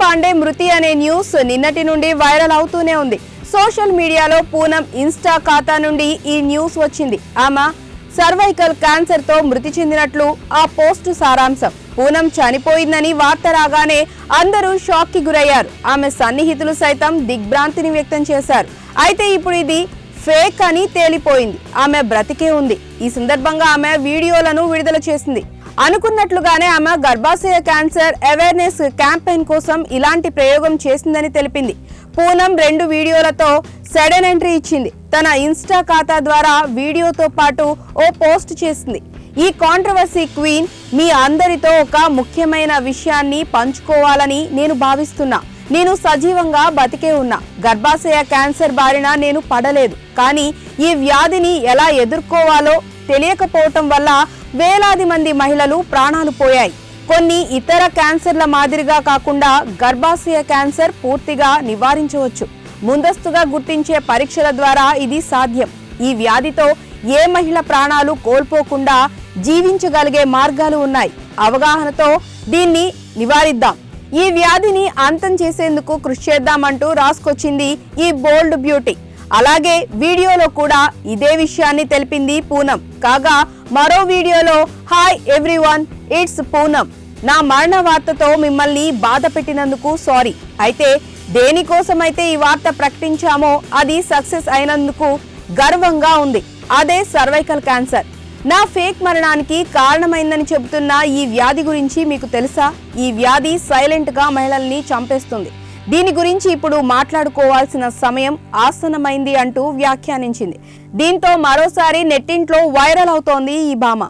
పాండే మృతి అనే న్యూస్ నిన్నటి నుండి వైరల్ అవుతూనే ఉంది. సోషల్ మీడియాలో పూనం ఇన్స్టా ఖాతా నుండి ఈ న్యూస్ వచ్చింది. ఆమె సర్వైకల్ క్యాన్సర్తో మృతి చెందినట్లు ఆ పోస్టు సారాంశం. పూనం చనిపోయిందని వార్త రాగానే అందరూ షాక్కి గురయ్యారు. ఆమె సన్నిహితులు సైతం దిగ్భ్రాంతిని వ్యక్తం చేశారు. అయితే ఇప్పుడు ఇది ఫేక్ అని తేలిపోయింది. ఆమె బ్రతికే ఉంది. ఈ సందర్భంగా ఆమె వీడియోలను విడుదల చేసింది. అనుకున్నట్లుగానే ఆమె గర్భాశయ క్యాన్సర్ అవేర్నెస్ క్యాంపెయిన్ కోసం ఇలాంటి ప్రయోగం చేసిందని తెలిపింది. పూనం రెండు వీడియోలతో సడన్ ఎంట్రీ ఇచ్చింది. తన ఇన్స్టా ఖాతా ద్వారా వీడియోతో పాటు ఓ పోస్ట్ చేసింది. ఈ కాంట్రవర్సీ క్వీన్ మీ అందరితో ఒక ముఖ్యమైన విషయాన్ని పంచుకోవాలని నేను భావిస్తున్నా. నేను సజీవంగా బతికే ఉన్నా. గర్భాశయ క్యాన్సర్ బారిన నేను పడలేదు. కానీ ఈ వ్యాధిని ఎలా ఎదుర్కోవాలో తెలియకపోవటం వల్ల వేలాది మంది మహిళలు ప్రాణాలు పోయాయి. కొన్ని ఇతర క్యాన్సర్ల మాదిరిగా కాకుండా గర్భాశయ క్యాన్సర్ పూర్తిగా నివారించవచ్చు. ముందస్తుగా గుర్తించే పరీక్షల ద్వారా ఇది సాధ్యం. ఈ వ్యాధితో ఏ మహిళ ప్రాణాలు కోల్పోకుండా జీవించగలిగే మార్గాలు ఉన్నాయి. అవగాహనతో దీన్ని నివారిద్దాం. ఈ వ్యాధిని అంతం చేసేందుకు కృషి చేద్దామంటూ రాసుకొచ్చింది ఈ బోల్డ్ బ్యూటీ. అలాగే వీడియోలో కూడా ఇదే విషయాన్ని తెలిపింది పూనం. కాగా మరో వీడియోలో హాయ్ ఎవ్రీవన్ ఇట్స్ పూనం. నా మరణ వార్తతో మిమ్మల్ని బాధ పెట్టినందుకు సారీ. అయితే దేనికోసమైతే ఈ వార్త ప్రకటించామో అది సక్సెస్ అయినందుకు గర్వంగా ఉంది. అదే సర్వైకల్ క్యాన్సర్. నా ఫేక్ మరణానికి కారణమైందని చెబుతున్న ఈ వ్యాధి గురించి మీకు తెలుసా? ఈ వ్యాధి సైలెంట్గా మహిళల్ని చంపేస్తుంది. దీని గురించి ఇప్పుడు మాట్లాడుకోవాల్సిన సమయం ఆసనమైంది అంటూ వ్యాఖ్యానించింది. దీంతో మరోసారి నెట్టింట్లో వైరల్ అవుతోంది ఈ భామ.